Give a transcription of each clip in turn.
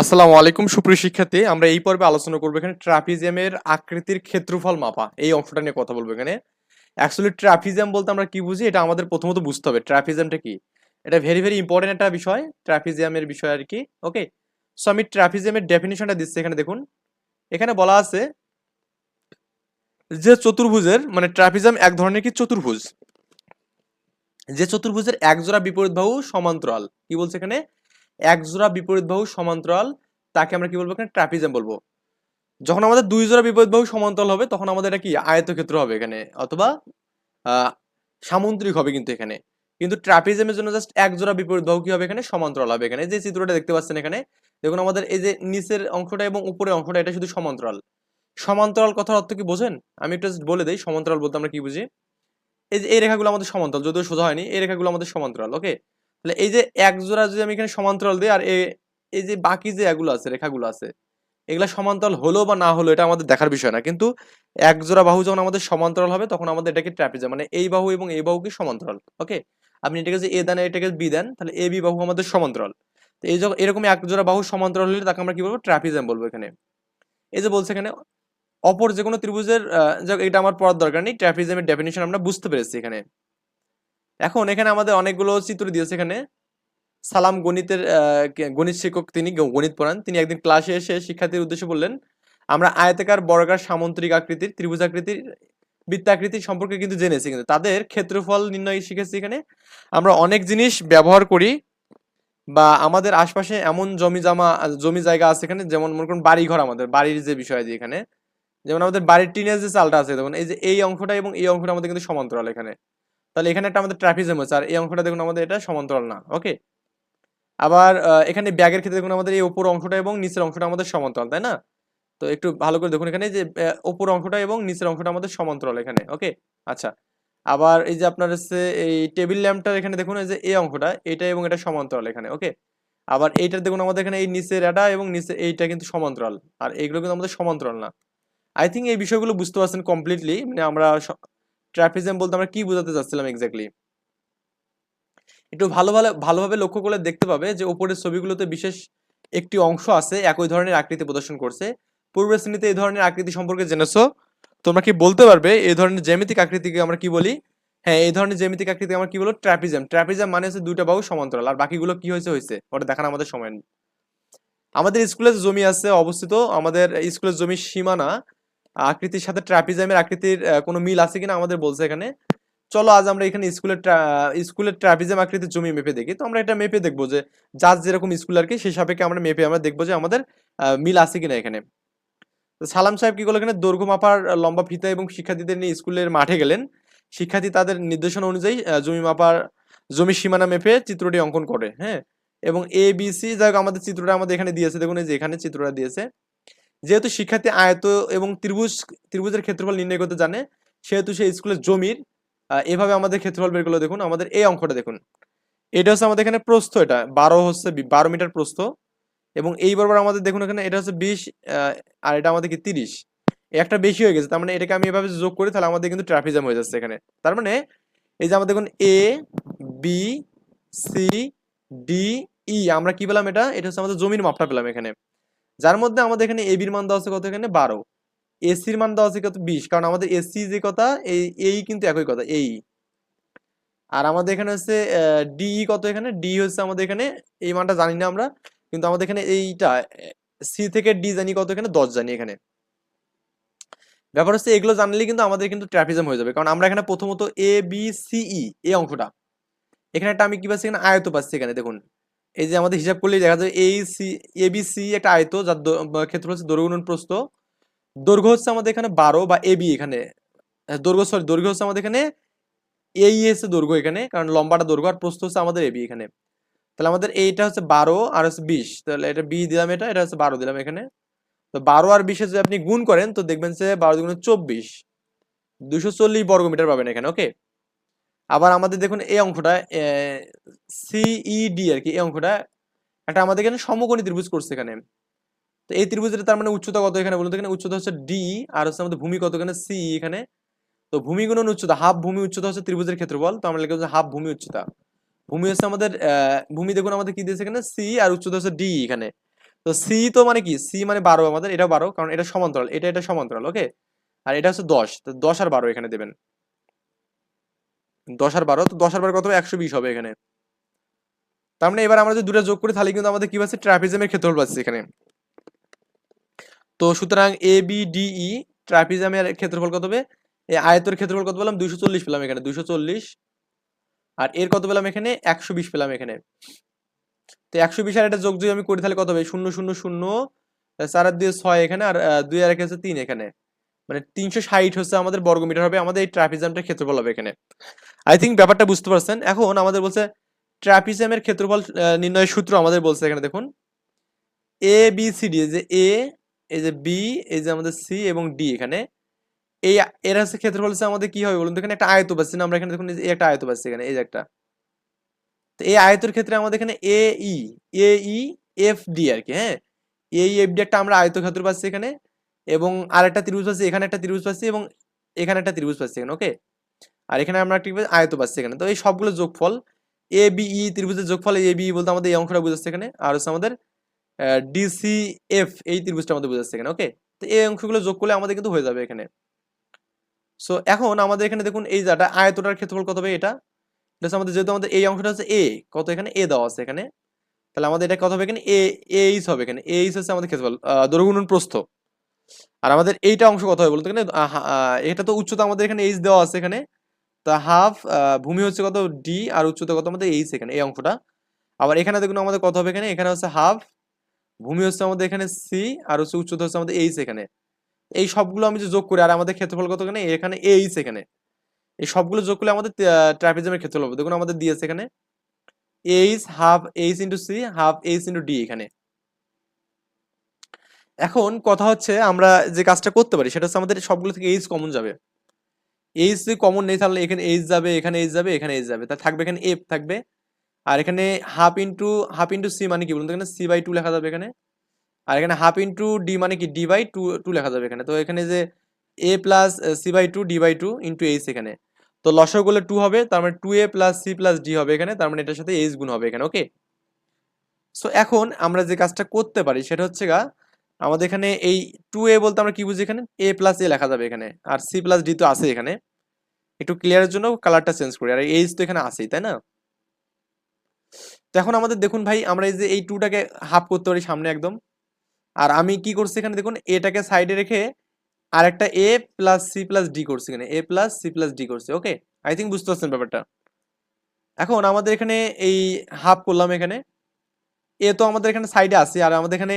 আসসালামু আলাইকুম, সুপ্রিয় শিক্ষার্থী। আমরা এই পর্বে আলোচনা করব এখানে ট্রাপিজিয়ামের আকৃতির ক্ষেত্রফল মাপা। এই অংশটা নিয়ে কথা বলব এখানে। অ্যাকচুয়ালি ট্রাপিজিয়াম বলতে আমরা কি বুঝি? এটা আমাদের প্রথমত বুঝতে হবে। ট্রাপিজিয়ামটা কি? এটা ভেরি ভেরি ইম্পর্টেন্ট একটা বিষয় ট্রাপিজিয়ামের বিষয় আর কি। ওকে সো আমি ট্রাপিজিয়ামের ডেফিনিশনটা দিচ্ছি এখানে, দেখুন। এখানে বলা আছে যে চতুর্ভুজের মানে ট্রাপিজিয়াম এক ধরনের কি? চতুর্ভুজ। যে চতুর্ভুজের এক জোড়া বিপরীত বাহু সমান্তরাল। কি বলছে এখানে? এক জোড়া বিপরীত বাহু সমান্তরাল, তাকে আমরা কি বলব এখানে? ট্রাপিজিয়াম বলব। যখন আমাদের দুই জোড়া বিপরীত বাহু সমান্তরাল হবে, তখন আমাদের এটা কি? আয়তক্ষেত্র হবে এখানে, অথবা সামুদ্রিক হবে কিন্তু এখানে। কিন্তু ট্রাপিজিয়ামের জন্য জাস্ট এক জোড়া বিপরীত বাহু কি হবে এখানে? সমান্তরাল হবে এখানে। যে চিত্রটা দেখতে পাচ্ছেন এখানে, দেখুন আমাদের এই যে নিচের অংশটা এবং উপরের অংশটা, এটা শুধু সমান্তরাল। সমান্তরাল কথার অর্থ কি বোঝেন? আমি একটু বলে দিই, সমান্তরাল বলতে আমরা কি বুঝি? এই যে এই রেখাগুলো আমাদের সমান্তরাল, যদিও সোজা হয়নি, এই রেখাগুলো আমাদের সমান্তরাল ওকে তাহলে এই যে এক জোড়া যদি আমি এখানে সমান্তরাল দিই, আর এই যে বাকি যে এগুলো আছে, রেখাগুলো আছে, এগুলা সমান্তরাল হলো বা না হলো এটা আমাদের দেখার বিষয় না। কিন্তু এক জোড়া বাহু যখন আমাদের সমান্তরাল হবে, তখন আমাদের এটাকে ট্র্যাপিজম মানে এই বাহু এবং এই বাহু কি সমান্তরাল, ওকে? আপনি এটাকে যে এ দেন, এটাকে বি দেন, তাহলে এ, বি বাহু আমাদের সমান্তরাল। তো এই যখন এরকম এক জোড়া বাহু সমান্তরাল হলে তাকে আমরা কি বলব? ট্র্যাপিজম বলব এখানে। এই যে বলছে এখানে, অপর যে কোনো ত্রিভুজের এটা আমার পড়ার দরকার নেই। ট্র্যাপিজমের ডেফিনিশন আমরা বুঝতে পেরেছি এখানে। এখন এখানে আমাদের অনেকগুলো চিত্র দিয়েছে এখানে। সালাম গণিতের গণিত শিক্ষক তিনি গণিত পড়ান। তিনি একদিন ক্লাসে এসে শিক্ষার্থীর উদ্দেশ্যে বললেন, আমরা আয়তাকার বর্গার সামন্ত্রিক আকৃতির, ত্রিভুজ আকৃতির বৃত্তাকৃতির সম্পর্কে কিন্তু জেনেছি, কিন্তু তাদের ক্ষেত্রফল নির্ণয় শিখেছি এখানে। আমরা অনেক জিনিস ব্যবহার করি বা আমাদের আশপাশে এমন জমি জামা, জমি জায়গা আছে এখানে, যেমন মনে করুন বাড়ি ঘর আমাদের, বাড়ির যে বিষয় যে এখানে। যেমন আমাদের বাড়ির টিনের যে চালটা আছে, দেখুন, এই যে এই অংশটা এবং এই অংশটা আমাদের কিন্তু সমান্তরাল এখানে। তাহলে এখানে একটা আমাদের ট্রাফিজম হচ্ছে আর এই অংশটা দেখুন আমাদের এটা সমান্তরাল না ওকে আবার এখানে ব্যাগের ক্ষেত্রে দেখুন আমাদের এই উপর অংশটা এবং নিচের অংশটা আমাদের সমান্তরাল, তাই না? তো একটু ভালো করে দেখুন এখানে যে উপর অংশটা এবং নিচের অংশটা আমাদের সমান্তরাল এখানে ওকে আচ্ছা আবার এই যে আপনার হচ্ছে এই টেবিল ল্যাম্পটার এখানে দেখুন এই যে এই অংশটা, এটা এবং এটা সমান্তরাল এখানে ওকে আবার এইটার দেখুন আমাদের এখানে এই নিচের এটা এবং নিচে এইটা কিন্তু সমান্তরাল, আর এইগুলো কিন্তু আমাদের সমান্তরাল না। আই থিঙ্ক এই বিষয়গুলো বুঝতে পারছেন কমপ্লিটলি মানে আমরা ট্রাপিজম বলতে আমরা কি বোঝাতে চাচ্ছিলাম এক্স্যাক্টলি একটু ভালো ভালো, ভালোভাবে লক্ষ্য করলে দেখতে পাবে যে উপরের ছবিগুলোতে বিশেষ একটি অংশ আছে, একই ধরনের আকৃতি প্রদর্শন করছে। পূর্বের শ্রেণীতে এই ধরনের আকৃতি সম্পর্কে জেনেছো? তোমরা কি বলতে পারবে এই ধরনের জ্যামিতিক আকৃতিকে আমরা কি বলি? হ্যাঁ এই ধরনের জ্যামিতিক আকৃতি আমরা কি বলব? ট্রাপিজম। ট্রাপিজম মানে হচ্ছে দুইটা বাহু সমান্তরাল, আর বাকিগুলো কি হয়েছে হয়েছে। ওটা দেখার আমাদের সময় নেই। আমাদের স্কুলের জমি আছে অবস্থিত, আমাদের স্কুলের জমির সীমানা আকৃতির সাথে ট্রাপিজমের আকৃতির কোনো মিল আছে কিনা আমাদের বলছে এখানে। চলো আজ আমরা এখানে স্কুলের স্কুলের ট্রাপিজম আকৃতির জমি মেপে দেখি। তো আমরা এটা মেপে দেখব যে যার যেরকম স্কুল আর কি, সেই সাপেক্ষে আমরা মেপে আমরা দেখব যে আমাদের মিল আছে কিনা এখানে। সালাম সাহেব কি করল এখানে? দৈর্ঘ্য মাপার লম্বা ফিতা এবং শিক্ষার্থীদের নিয়ে স্কুলের মাঠে গেলেন। শিক্ষার্থী তাদের নির্দেশনা অনুযায়ী জমি মাপার জমির সীমানা মেপে চিত্রটি অঙ্কন করে হ্যাঁ। এবং এ বি সি যাই হোক, আমাদের চিত্রটা আমাদের এখানে দিয়েছে। দেখুন এই যে এখানে চিত্রটা দিয়েছে। যেহেতু শিক্ষার্থী আয়ত এবং ত্রিভুজ, ত্রিভুজের ক্ষেত্রফল নির্ণয় করতে জানে, সেহেতু সে স্কুলের জমির এভাবে আমাদের ক্ষেত্রফল বের করল দেখুন, আমাদের এই অঙ্কটা দেখুন। এটা হচ্ছে আমাদের এখানে প্রস্থ এটা, বারো হচ্ছে বারো মিটার প্রস্থ। এবং এই বরাবর আমাদের দেখুন এখানে এটা হচ্ছে বিশ আর এটা আমাদের কি তিরিশ। একটা বেশি হয়ে গেছে, তার মানে এটাকে আমি এভাবে যোগ করি তাহলে আমাদের কিন্তু ট্রাফিজাম হয়ে যাচ্ছে এখানে। তার মানে এই যে আমাদের দেখুন A, B, C, D, E, আমরা কি পেলাম এটা? এটা হচ্ছে আমাদের জমির মাপটা পেলাম এখানে। যার মধ্যে আমাদের এখানে এ বির মান দেওয়া আছে কত এখানে? বারো। এসির মান দেওয়া আছে কত? বিশ। কারণ আমাদের এসি যে কথা, এই এই কিন্তু একই কথা, এই। আর আমাদের এখানে হচ্ছে ডি কত এখানে? ডি হচ্ছে আমাদের এখানে, এই মানটা জানি না আমরা, কিন্তু আমাদের এখানে এইটা সি থেকে ডি জানি কত এখানে? দশ জানি এখানে। ব্যাপার হচ্ছে, এগুলো জানলে কিন্তু আমাদের কিন্তু ট্রাফিজম হয়ে যাবে, কারণ আমরা এখানে প্রথমত এ বি সি ই এই অংশটা। এখানে একটা আমি কি পাচ্ছি? এখানে আয়ত পাচ্ছি এখানে, দেখুন। এই যে আমাদের হিসাব করলেই দেখা যায় এই সি এ বি সি একটা আয়ত যার ক্ষেত্র হচ্ছে দৈর্ঘ্য গুণন প্রস্থ। দৈর্ঘ্য হচ্ছে আমাদের এখানে বারো বা এ বি এখানে। দৈর্ঘ্য সরি দৈর্ঘ্য হচ্ছে আমাদের এখানে এই এসে দৈর্ঘ্য এখানে, কারণ লম্বাটা দৈর্ঘ্য আর প্রস্থ হচ্ছে আমাদের এবি এখানে। তাহলে আমাদের এইটা হচ্ছে বারো, আর হচ্ছে বিশ। তাহলে এটা বি দিলাম এটা এটা হচ্ছে বারো দিলাম এখানে। তো বারো আর বিশে যদি আপনি গুণ করেন, তো দেখবেন যে বারো দুগুণে চব্বিশ। দুশো চল্লিশ বর্গ মিটার পাবেন এখানে ওকে আবার আমাদের দেখুন এই অঙ্কটা সিইডি আর কি, এই অঙ্কটা একটা আমাদের এখানে সমকোণী ত্রিভুজ করছে এখানে। তো এই ত্রিভুজের তার মানে উচ্চতা কত এখানে বলুন এখানে উচ্চতা হচ্ছে ডি আর হচ্ছে আমাদের ভূমি কত এখানে? সি এখানে। তো ভূমি গুণন উচ্চতা, হাফ ভূমি উচ্চতা হচ্ছে ত্রিভুজের ক্ষেত্রফল, তো আমরা লিখে হাফ ভূমি উচ্চতা। ভূমি হচ্ছে আমাদের ভূমি দেখুন আমাদের কি দিয়েছে এখানে? সি আর উচ্চতা হচ্ছে ডি এখানে। তো সি তো মানে কি? সি মানে বারো আমাদের এটা বারো, কারণ এটা সমান্তরাল, এটা এটা সমান্তরাল, ওকে? আর এটা হচ্ছে দশ, তো দশ আর বারো এখানে দেবেন। দশ আর বারো, তো দশ আর বারো কত হবে একশো বিশ হবে এখানে। তার মানে এবার আমরা যদি দুটো যোগ করি, তাহলে কিন্তু আমাদের কি পাচ্ছি ট্রাপিজমের ক্ষেত্রফল পাচ্ছি এখানে। তো সুতরাং এ বি ডি ই ট্রাপিজমের ক্ষেত্রফল কত হবে? এই আয়তের ক্ষেত্রফল কত পেলাম? দুইশো চল্লিশ পেলাম এখানে, দুইশো চল্লিশ। আর এর কত পেলাম এখানে? একশো বিশ পেলাম এখানে। তো একশো বিশ আর একটা যোগ যদি আমি করি, তাহলে কত হবে? শূন্য শূন্য শূন্য চার আর দুই ছয় এখানে, আর দুই আর এক হচ্ছে তিন এখানে। মানে তিনশো ষাট হচ্ছে আমাদের বর্গমিটার হবে, আমাদের এই ট্রাপিজমটার ক্ষেত্রফল হবে এখানে। আই থিঙ্ক ব্যাপারটা বুঝতে পারছেন। এখন আমাদের বলছে ট্রাপিজমের ক্ষেত্রফল নির্ণয়ের সূত্র আমাদের বলছে এখানে দেখুন। এ বি সি ডি যে এ এই যে বি এই যে আমাদের সি এবং ডি এখানে, এই এর হচ্ছে ক্ষেত্রফল হচ্ছে আমাদের কি হবে বলুন তো? এখানে একটা আয়ত পাচ্ছি না, আমরা এখানে দেখুন এই একটা আয়ত পাচ্ছি এখানে, এই যে একটা। তো এই আয়তের ক্ষেত্রে আমাদের এখানে এ ই এ ই এফ ডি আর কি হ্যাঁ? এ ই এফ ডি একটা আমরা আয়তক্ষেত্র পাচ্ছি এখানে এবং আরেকটা ত্রিভুজ পাচ্ছি, এখানে একটা ত্রিভুজ পাচ্ছি এবং এখানে একটা ত্রিভুজ পাচ্ছি এখানে ওকে আর এখানে আমরা একটা আয়ত পাচ্ছি এখানে। তো এই সবগুলো যোগফল এ বি ই ত্রিভুজের যোগফল এ বি বলতে আমাদের এই অংশটা বুঝাচ্ছে এখানে, আর হচ্ছে আমাদের ডিসি এফ এই ত্রিভুজটা আমাদের বুঝাচ্ছে এখানে ওকে তো এই অংশগুলো যোগ করলে আমাদের কিন্তু হয়ে যাবে এখানে। সো এখন আমাদের এখানে দেখুন, এই যাটা আয়তটার ক্ষেত্রফল কত হবে এটা? এটা আমাদের, যেহেতু আমাদের এই অংশটা হচ্ছে এ কত এখানে? এ দেওয়া আছে এখানে। তাহলে আমাদের এটা কত হবে এখানে? এ এইচ হবে এখানে। এইচ হচ্ছে আমাদের ক্ষেত্রফল দৈর্ঘ্য প্রস্থ। আর আমাদের এইটা অংশ কত হবে বলতে? এখানে এটা তো উচ্চতা আমাদের এখানে এইচ দেওয়া আছে এখানে। তা হাফ ভূমি হচ্ছে কত? ডি আর উচ্চতা কত? আমাদের এইচ এখানে, এই অংশটা। আবার এখানে দেখুন আমাদের কত হবে এখানে? এখানে হচ্ছে হাফ ভূমি হচ্ছে আমাদের এখানে সি আর হচ্ছে উচ্চতা হচ্ছে আমাদের এইচ এখানে। এই সবগুলো আমি যে যোগ করি, আর আমাদের ক্ষেত্রফল কত এখানে? এখানে এইচ এখানে। এই সবগুলো যোগ করলে আমাদের ট্রাপিজমের ক্ষেত্রফল হবে। দেখুন আমাদের দিয়েছে এখানে। H half H into C half H into D এখানে। এখন কথা হচ্ছে আমরা যে কাজটা করতে পারি, সেটা হচ্ছে আমাদের সবগুলো থেকে এইচ কমন যাবে। এইচ যদি কমন নেই তাহলে এখানে এইচ যাবে, এখানে এইচ যাবে, এখানে এইচ যাবে। তা থাকবে এখানে এফ থাকবে। আর এখানে half into half into C মানে কি বলুন তো? এখানে সি বাই টু লেখা যাবে এখানে। আর এখানে হাফ ইন্টু ডি মানে কি? ডি বাই টু টু লেখা যাবে এখানে। তো এখানে যে A plus C by two D by two into H এখানে। তো লসক করলে টু হবে, তার মানে two A plus C plus D হবে এখানে। তার মানে এটার সাথে এইচ গুণ হবে এখানে ওকে সো এখন আমরা যে কাজটা করতে পারি, সেটা হচ্ছে গা আমাদের এখানে এই টু এ বলতে আমরা কি বুঝি এখানে? এ প্লাস এ লেখা যাবে এখানে, আর সি প্লাস ডি তো আছে এখানে। একটু ক্লিয়ারের জন্য কালারটা চেঞ্জ করি, আর এইচ তো এখানে আছেই, তাই না? তো এখন আমাদের দেখুন ভাই, আমরা এই যে এই টুটাকে হাফ করতে পারি সামনে একদম। আর আমি কি করছি এখানে দেখুন এটাকে সাইডে রেখে আর একটা A plus C plus D করছি এখানে। A plus C plus D করছি ওকে আই থিঙ্ক বুঝতে পারছেন ব্যাপারটা। এখন আমাদের এখানে এই হাফ করলাম এখানে। এ তো আমাদের এখানে সাইডে আছে, আর আমাদের এখানে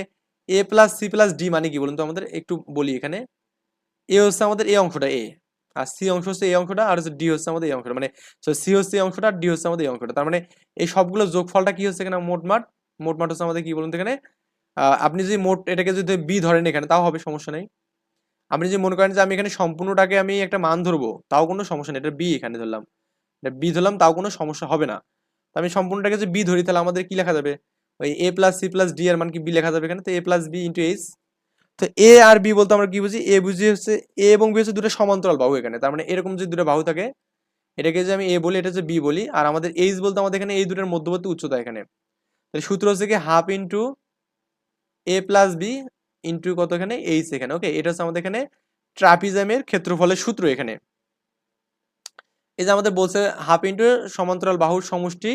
A plus C plus D মানে কি বলুন তো আমাদের? একটু বলি এখানে। এ হচ্ছে আমাদের এই অংশটা এ আর সি অংশ হচ্ছে এই অংশটা, আর হচ্ছে ডি হচ্ছে আমাদের এই অংশটা। মানে সি হচ্ছে এই অংশটা আর ডি হচ্ছে আমাদের এই অংশটা। তার মানে এই সবগুলো যোগফলটা কি হচ্ছে এখানে? মোটমাট মোটমাট হচ্ছে আমাদের কি বলুন তো এখানে? আপনি যদি মোট এটাকে যদি বি ধরেন এখানে, তাও হবে, সমস্যা নেই। আপনি যদি মনে করেন যে আমি এখানে সম্পূর্ণটাকে আমি একটা মান ধরবো, তাও কোনো সমস্যা নেই। এটা বি এখানে ধরলাম। এটা বি ধরলাম, তাও কোনো সমস্যা হবে না। তো আমি সম্পূর্ণটাকে যদি বি ধরি, তাহলে আমাদের কি লেখা যাবে? ওই A plus C plus D এর মান কি বি লেখা যাবে এখানে? তো A plus B into H তো এ আর বি বলতে আমরা কি বুঝি? এ বুঝি হচ্ছে এ এবং বি হচ্ছে দুটো সমান্তরাল বাহু এখানে। তার মানে এরকম যদি দুটো বাহু থাকে, এটাকে যে আমি এ বলি, এটা হচ্ছে বি বলি, আর আমাদের এইচ বলতে আমাদের এখানে এই দুটোর মধ্যবর্তী উচ্চতা এখানে। তাহলে সূত্র হচ্ছে কি half into A plus B into কত এখানে? এইচ এখানে ওকে এটা হচ্ছে আমাদের এখানে ট্রাপিজামের ক্ষেত্রফলের সূত্র এখানে। এই যে আমাদের বলছে হাফ ইন্টু সমান্তরাল বাহুর সমষ্টি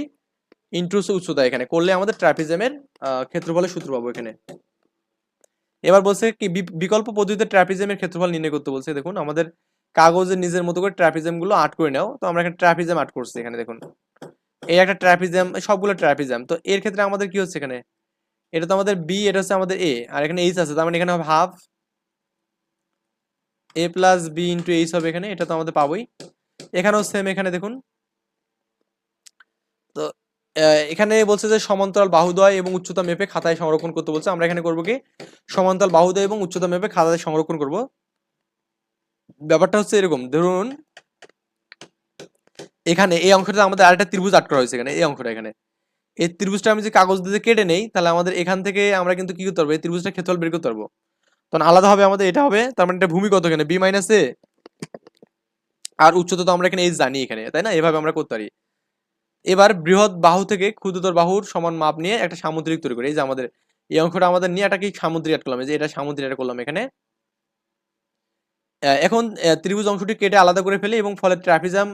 ইন্টু উচ্চতা এখানে। করলে আমাদের ট্রাপিজামের ক্ষেত্রফলের সূত্র পাবো এখানে। এবার বলছে কি বিকল্প পদ্ধতিতে ট্রাপিজামের ক্ষেত্রফল নির্ণয় করতে বলছে, দেখুন, আমাদের কাগজের নিজের মতো করে ট্রাপিজামগুলো আর্ট করে নাও। তো আমরা এখানে ট্রাপিজাম আর্ট করছি এখানে, দেখুন। এই একটা ট্রাপিজাম সবগুলো ট্রাপিজাম তো এর ক্ষেত্রে আমাদের কি হচ্ছে এখানে? এটা তো আমাদের বি এটা হচ্ছে আমাদের এ আর এখানে এইচ আছে, তার মানে এখানে হবে half A plus B into H হবে এখানে, এটা তো আমাদের পাবোই। এখানেও সেম এখানে, দেখুন। এখানে বলছে যে সমান্তরাল বাহুদয় এবং উচ্চতা মেপে খাতায় সংরক্ষণ করতে বলছে। আমরা এখানে করব কি? সমান্তরাল বাহুদয় এবং উচ্চতা মেপে খাতায় সংরক্ষণ করব। ব্যাপারটা হচ্ছে এরকম, ধরুন এখানে এই অংশটা আমাদের আরেকটা ত্রিভুজ আট করা হয়েছে এখানে, এই অংশটা এখানে। এই ত্রিভুজটা আমি যে কাগজ দিয়ে কেটে নেই, তাহলে আমাদের এখান থেকে আমরা কিন্তু কি করতে পারব? এই ত্রিভুজটা ক্ষেত্রফল বের করতে পারব। তখন আলাদা হবে আমাদের, এটা হবে, তার মানে এটা ভূমি কত এখানে? বি মাইনাস এ আর উচ্চতা তো আমরা এখানে এইচ জানি এখানে, তাই না? এভাবে আমরা করতে পারি। এবার বৃহৎ বাহু থেকে ক্ষুদ্রতর বাহুর সমান মাপ নিয়ে একটা সামুদ্রিক তৈরি করি। এই যে আমাদের, এই অঙ্কটা আমাদের নিয়ে এটা কি সামুদ্রিক অ্যাড করলাম যে এটা সামুদ্রিক অ্যাড করলাম এখানে। এখন ত্রিভুজ অংশটি কেটে আলাদা করে ফেলে এবং ফলে ট্রাপিজাম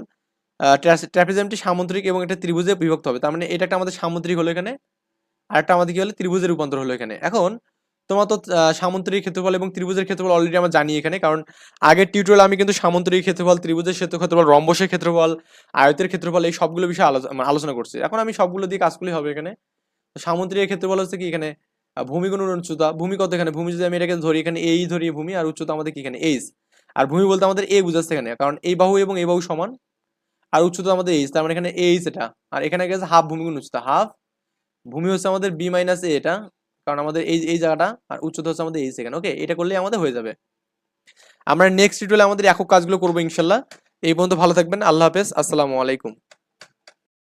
ট্রাপিজামটি সামুদ্রিক এবং একটা ত্রিভুজে বিভক্ত হবে। তার মানে এটা একটা আমাদের সামুদ্রিক হলো এখানে আর একটা আমাদের কি হলো? ত্রিভুজের রূপান্তর হলো এখানে। এখন তোমার তো সামুদ্রিক ক্ষেত্রফল এবং ত্রিভুজের ক্ষেত্রফল অলরেডি আমরা জানি এখানে কারণ আগের টিউটোরিয়াল আমি কিন্তু সামুদ্রিক ক্ষেত্রফল ত্রিভুজের ক্ষেত্রফল রম্বসের ক্ষেত্রফল আয়তের ক্ষেত্রফল এই সবগুলো বিষয়ে মানে আলোচনা করছি। এখন আমি সবগুলো দিয়ে কাজ করলেই হবে এখানে। সামুদ্রিক ক্ষেত্রফল হচ্ছে কি এখানে? আহ, ভূমি উচ্চতা ভূমি কত এখানে? ভূমি যদি আমি এটাকে ধরি এখানে এই ধরি ভূমি আর উচ্চতা আমাদের কি এখানে? এইচ আর ভূমি বলতে আমাদের এ বুঝাচ্ছে এখানে কারণ এই বাহু এবং এই বাহু সমান আর উচ্চতা আমাদের এইচ তার মানে এখানে এইচ এটা। আর এখানে গেছে হাফ ভূমিগুণ উচ্চতা হাফ ভূমি হচ্ছে আমাদের বি মাইনাস এ এটা। কারণ আমাদের এই এই জায়গাটা আর উচ্চতা হচ্ছে আমাদের এই সেখানে ওকে এটা করলেই আমাদের হয়ে যাবে। আমরা নেক্সট টিউটোরিয়ালে আমাদের একক কাজগুলো করব ইনশাল্লাহ। এই পর্যন্ত ভালো থাকবেন, আল্লাহ হাফেজ, আসসালামু আলাইকুম।